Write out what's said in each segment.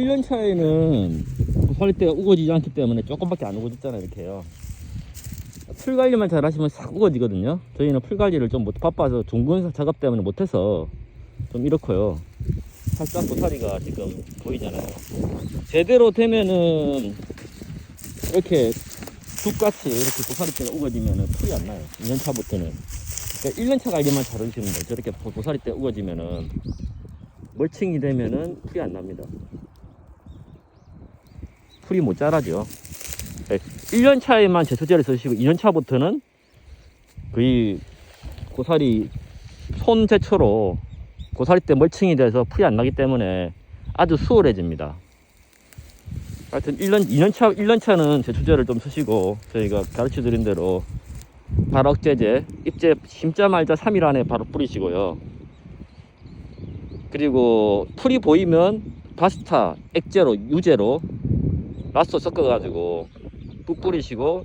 1년 차에는 고사리 때가 우거지지 않기 때문에 조금밖에 안 우거졌잖아요 이렇게요. 풀 관리만 잘 하시면 싹 우거지거든요. 저희는 풀 관리를 좀 못 바빠서 종근 작업 때문에 못해서 좀 이렇고요. 살짝 고사리가 지금 보이잖아요. 제대로 되면은 이렇게 죽같이 이렇게 고사리 때가 우거지면은 풀이 안 나요. 2년 차부터는. 그러니까 1년 차 관리만 잘 해주시면 돼요 저렇게 고- 고사리 때 우거지면은 멀칭이 되면은 풀이 안 납니다 풀이 못 자라죠. 1년 차에만 제초제를 쓰시고 2년 차부터는 거의 고사리 손 제초로 고사리 때 멀칭이 돼서 풀이 안 나기 때문에 아주 수월해집니다. 하여튼 1년, 2년 차, 1년 차는 제초제를 좀 쓰시고 저희가 가르쳐 드린 대로 발억제제, 입제 심자 말자 3일 안에 바로 뿌리시고요. 그리고 풀이 보이면 바스타, 액제로, 유제로 라쏘 섞어가지고 뿌 뿌리시고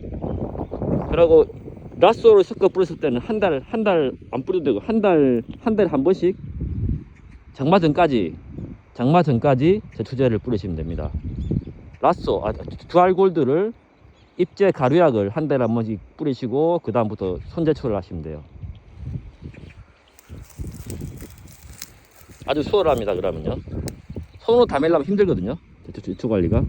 그리고 라쏘를 섞어 뿌렸을 때는 한 달 한 달 안 뿌려도 되고 한 달 한 달에 한 번씩 장마 전까지 장마 전까지 제초제를 뿌리시면 됩니다. 라쏘 아, 두알골드를 입제 가루약을 한 달에 한 번씩 뿌리시고 그 다음부터 손제초를 하시면 돼요. 아주 수월합니다. 그러면요. 손으로 다 매려면 힘들거든요. 제초 관리가.